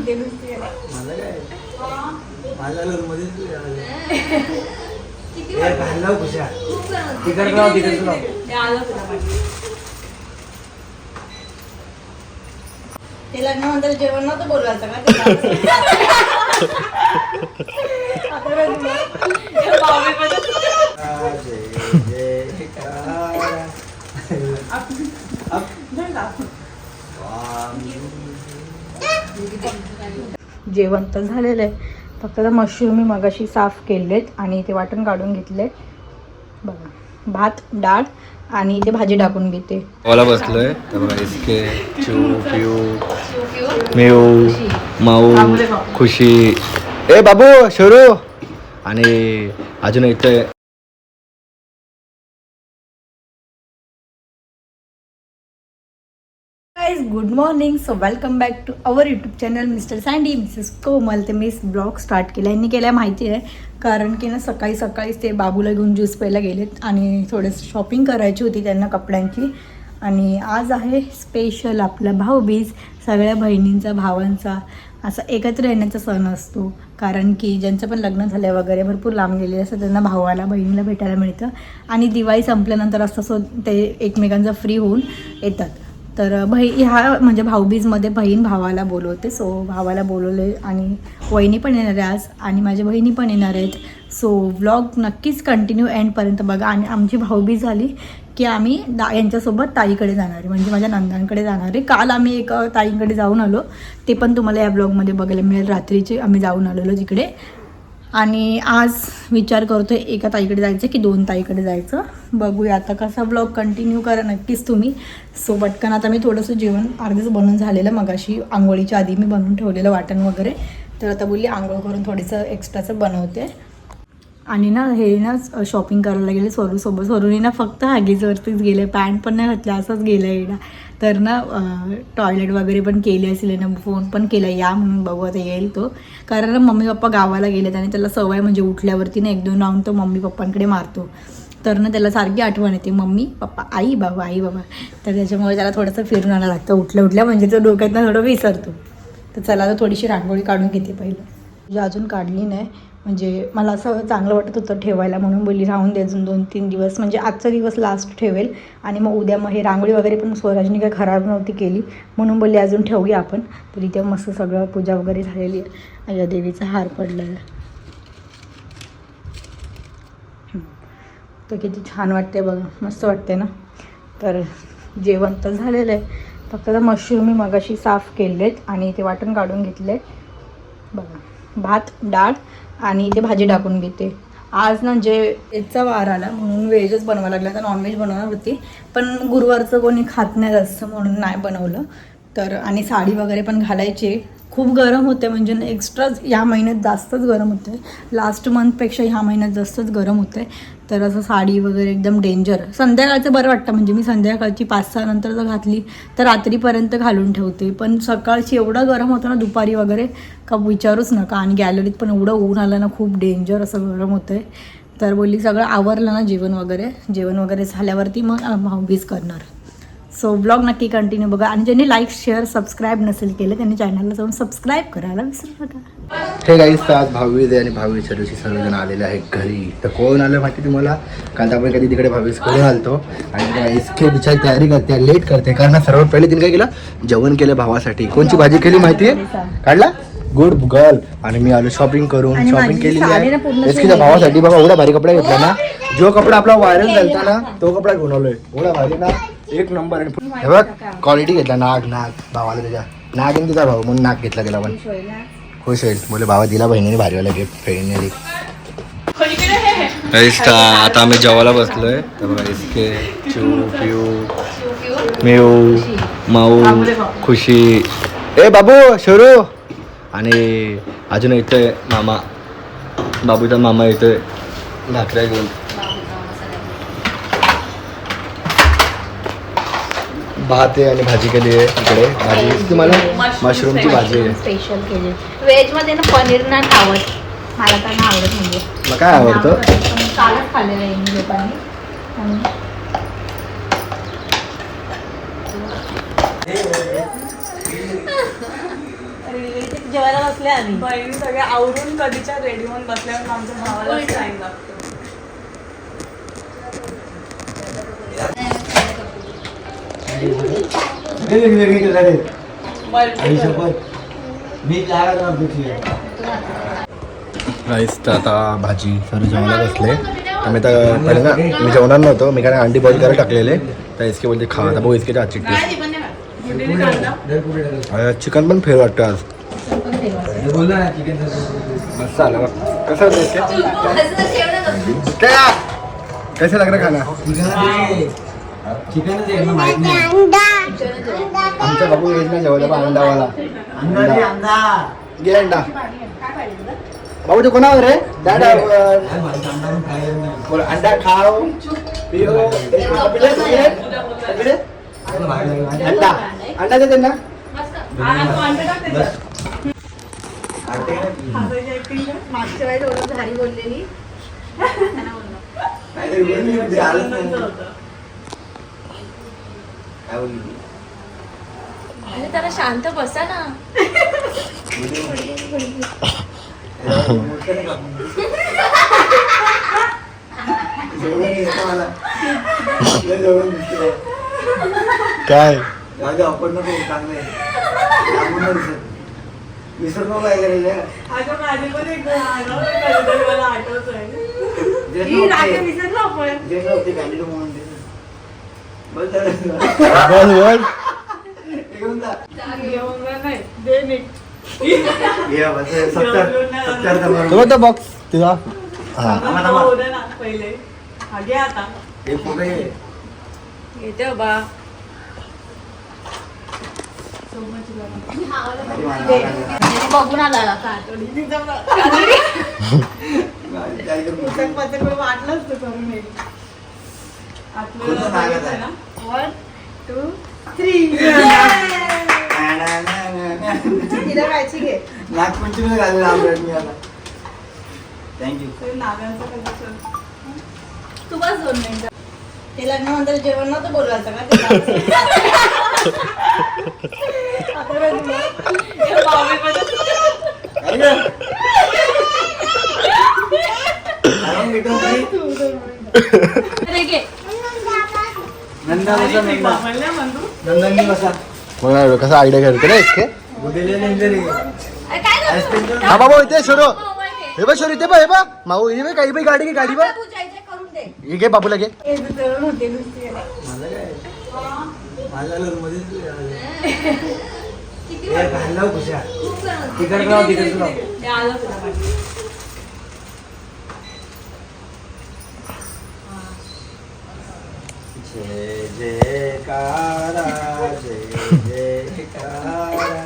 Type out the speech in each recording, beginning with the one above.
होते नुसते. मला काय? माझ्या मध्ये घालला खुशा तिकडे राव तिकडे राव ते आलं तुला पाठी. ते लग्नानंतर जेवण नव्हतं बोलवायचं का ते आता काय तुला? जय जयकार. जेवण तर झालेलं आहे. फक्त मशरूम मी मगाशी साफ केलेत आणि ते वाटण काढून घेतले बघा भात डाळ आणि इथे भाजी टाकून घेते. ओला बसलोय. इसके चू पिऊ मेऊ माऊ खुशी. ए बाबू शरू. आणि अजून इथे good morning so welcome back to our YouTube channel mister Sandy missus Komal ते मी ब्लॉग स्टार्ट केला. यांनी केला माहिती आहे. कारण की ना सकाळी सकाळीच ते बाबूला घेऊन ज्यूस प्यायला गेलेत आणि थोडंसं शॉपिंग करायची होती त्यांना कपड्यांची. आणि आज आहे स्पेशल आपला भाऊबीज सगळ्या बहिणींचा भावांचा. असा एकत्र येण्याचा सण असतो. कारण की ज्यांचं पण लग्न झालं वगैरे भरपूर लांब गेलेले असं त्यांना भावाला बहिणीला भेटायला मिळतं. आणि दिवाळी संपल्यानंतर असं ते एकमेकांचा फ्री होऊन येतात. तर बही ह्या म्हणजे भाऊबीजमध्ये बहीण भावाला बोलवते. सो भावाला बोलवले आणि वहिनी पण येणार आहे आज आणि माझ्या बहिणी पण येणार आहेत. सो व्लॉग नक्कीच कंटिन्यू एंडपर्यंत बघा. आणि आमची भाऊबीज झाली की आम्ही दा यांच्यासोबत ताईकडे जाणार आहे. म्हणजे माझ्या नंदांकडे जाणार आहे. काल आम्ही एक ताईंकडे जाऊन आलो. ते पण तुम्हाला या ब्लॉगमध्ये बघायला मिळेल. रात्रीचे आम्ही जाऊन आलेलो तिकडे आणि आज विचार करतोय एका ताईकडे जायचं की दोन ताईकडे जायचं? बघूया आता कसा ब्लॉग कंटिन्यू करा नक्कीच तुम्ही. सो पटकन आता मी थोडंसं जेवण अर्धेच बनवून झालेलं मगाशी आंघोळीच्या आधी मी बनवून ठेवलेलं वाटण वगैरे. तर आता बोलली आंघोळ करून थोडंसं एक्स्ट्राचं बनवते. आणि ना हे ना शॉपिंग करायला गेले स्वरूसोबत स्वरूने ना फक्त हॅगीजवरतीच गेले पॅन्ट पण नाही घातल्या असंच गेलं येणं तर ना टॉयलेट वगैरे पण केली असेल ना फोन पण केला या म्हणून बघू आता येईल तो. कारण मम्मी पप्पा गावाला गेलेत आणि त्याला सवय म्हणजे उठल्यावरती ना एक दोन राऊंड तो मम्मी पप्पांकडे मारतो. तर ना त्याला सारखी आठवण येते मम्मी पप्पा आई बाबा आई बाबा. तर त्याच्यामुळे त्याला थोडंसं फिरून आणायला लागतं. उठल्या उठल्या म्हणजे तो डोक्यातनं थोडं विसरतो. तर चला आता थोडीशी रांगोळी काढून घेते पहिलं. म्हणजे अजून काढली नाही. म्हणजे मला असं चांगलं वाटत होतं ठेवायला म्हणून बोलली राहून दे अजून दोन तीन दिवस. म्हणजे आजचा दिवस लास्ट ठेवेल. आणि मग उद्या मग हे रांगोळी वगैरे पण स्वराजनी काही खराब नव्हती केली. म्हणून बोलली अजून ठेवूया आपण. तर इथे मस्त सगळं पूजा वगैरे झालेली. आहे या देवीचा हार पडलेला आहे तर किती छान वाटते बघा. मस्त वाटते ना? तर जेवण तर झालेलं आहे. फक्त मशरूम मी मगाशी साफ केलेत आणि ते वाटण काढून घेतले बघा. भात डाळ आणि इथे भाजी टाकून घेते. आज ना जे व्हेजचा वार आला म्हणून व्हेजच बनवायला लागला. तर नॉनव्हेज बनवणार होती. पण गुरुवारचं कोणी खात नाही जास्त म्हणून नाही बनवलं. तर आणि साडी वगैरे पण घालायची. खूप गरम होते म्हणजे एक्स्ट्राच ह्या महिन्यात जास्तच गरम होते. लास्ट मंथपेक्षा ह्या महिन्यात जास्तच गरम होते. तर असं साडी वगैरे एकदम डेंजर संध्याकाळचं बरं वाटतं म्हणजे मी संध्याकाळची पाच सहा नंतर जर घातली तर रात्रीपर्यंत घालून ठेवते. पण सकाळची एवढं गरम होतं ना दुपारी वगैरे का विचारूच नका. आणि गॅलरीत पण एवढं ऊन आलं ना खूप डेंजर असं गरम होतं. आहे तर बोलली सगळं आवरलं ना जेवण वगैरे? जेवण वगैरे झाल्यावरती मग भाऊबीज करणार. सो ब्लॉग नक्की कंटिन्यू बघा. आणि ज्यांनी लाईक शेअर सबस्क्राईब नसेल केलं त्यांनी चॅनलला जाऊन सबस्क्राईब करायला विसरू नका. हे गाईस आज आहे आणि भावीच्या दिवशी सर्वजण आलेले आहे घरी. तर कोण आलं माहिती तुम्हाला? काल तर आपण कधी तिकडे भावीस करून आलतो. आणि इसके बिचारी तयारी करते लेट करते. कारण सर्वात पहिले तिने काय केलं? जेवण केलं भावासाठी. कोणची भाजी केली माहिती आहे? काढला? गुड गर्ल आणि मी आलो शॉपिंग करून शॉपिंग आहे. एसकीच्या भावासाठी बघा एवढा भारी कपडा घेतला ना. जो कपडा आपला व्हायरल झालता ना तो कपडा घेऊन आलोय. एवढा भारी ना एक नंबर हे बघ क्वालिटी घेतला नाग नाग. भावाला त्याच्या नाग आणि तिचा भाऊ म्हणून नाग घेतला गेला पण. खुश होईल बोले भावा दिला बहिणीने भारीवाला गिफ्ट फेरीने आता आम्ही जेवायला बसलोय. इसके चू पिऊ मेऊ माऊ खुशी. ए बाबू शरू. आणि अजून इथे मामा बाबूचा मामा इथे भाकऱ्या घेऊन. भात आहे आणि भाजी केली आहे इकडे. भाजी तुम्हाला मशरूमची भाजी आहे. स्पेशल केली व्हेजमध्ये ना पनीर नाही खावत मला तर नाही आवडत म्हणजे मग काय आवडतं? पण कालच खाल्लेलं आहे मी लोकांनी जेवायला बसले आम्ही. बहिणी सगळ्या आवरून कधीच्या रेडी होऊन बसल्यावर आमच्या भावाला टाइम लागतो? राईस तर आता भाजी सर्व जेवायला बसले. तर मी आता पहिले ना मी जेवणार नव्हतो. मी काय अंडी बॉईल करायला टाकलेले. तर इसके बोलते खा आता भाऊ इसके आजची टेस्ट चिकन पण फेर वाटतं आज. मस्त आलं बघ. कसं होतं इसके? क्या? कैसे लग रहा खाना? आमचा बाबू वेज नाही. जेवला बा अंडावाला. अंडा घे अंडा. बाबू तू कोणावर रे डॅड बोल अंडा खाओ. पिओ. पिले अंडा. अंडा दे त्यांना. मागच्या वेळेस एवढं अरे त्याला शांत बसा ना. काय? अगं माझी पण एक गाणं कधीतरी मला आठवतंय. ही रागे विसरलो आपण. बोल बोल नीट तो बॉक्स तुझा हा पहिले हा घे आता येते बाबा बघून आला वाटलंच तू करून. येईल आपल्याला बघायचं ना? वन टू थ्री तिला कायची घे. नागपंचमी घालून आमच्यात मी आता. थँक्यू ते नागांचं तू बस दोन मिनिटं. ते लग्नानंतर जेवण नव्हतं बोलवायचं का ते आता काय तुला? अरे घे म्हणल्या म्हणू. मग कसा आयडिया करते रे? हा बाबा इथे शोरो. हे बघ शोरो इथे बघ हे बघ. माऊ हे काही बघ गाडी घे गाडी हे घे बाबूला घे. जळून होते नुसती हे आलं तुला पाठी. जय जयकारा जय जयकारा.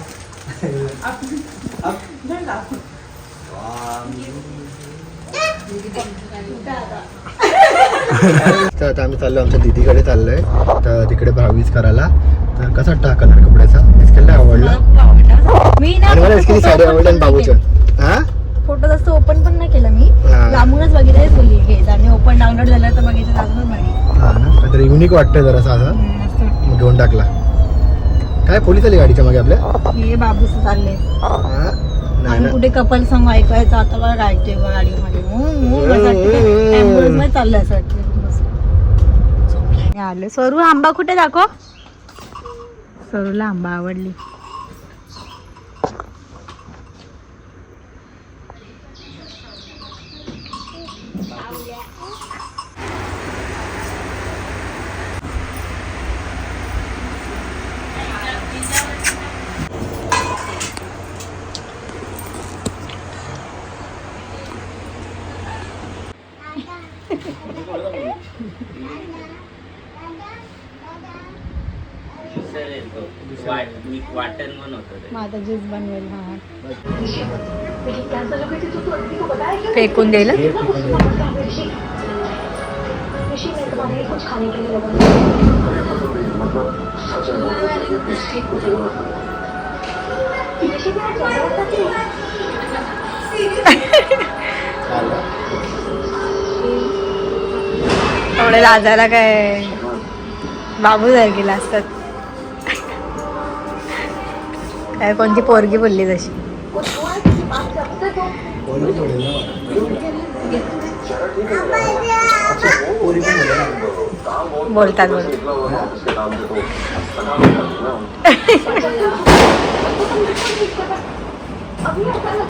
तर आता आम्ही चाललो आमच्या दीदीकडे चाललोय. तर तिकडे भावीज करायला. तर कसा वाटतं हा कलर कपड्याचा? इसकेल नाही आवडला? मी आणि मला ना इसकी साडी आवडली आणि बाबूच्या हा? फोटो जास्त ओपन पण नाही केलं मी. लांबूनच बघितलंच बोलली घे आणि ओपन डाउनलोड झालं तर बघितलं अजूनच भारी युनिक वाटतंय जरासा असं. घेऊन टाकला. काय पोलीस आली गाडीच्या मागे आपल्या? हे बाबूच चालले. आणि कुठे कपल सॉंग ऐकायचं आता बघा बघ गाडीमध्ये. चाललंय असं वाटतं. आले. सरू आंबा कुठे दाखव. सरूला आंबा आवडली. वाटण. माझा ज्यूस बनवेल हा फेकून देईल एवढे लाजायला काय बाबू सारखी असतात. काय कोणती पोरगी बोलली तशी? बोलतात बोल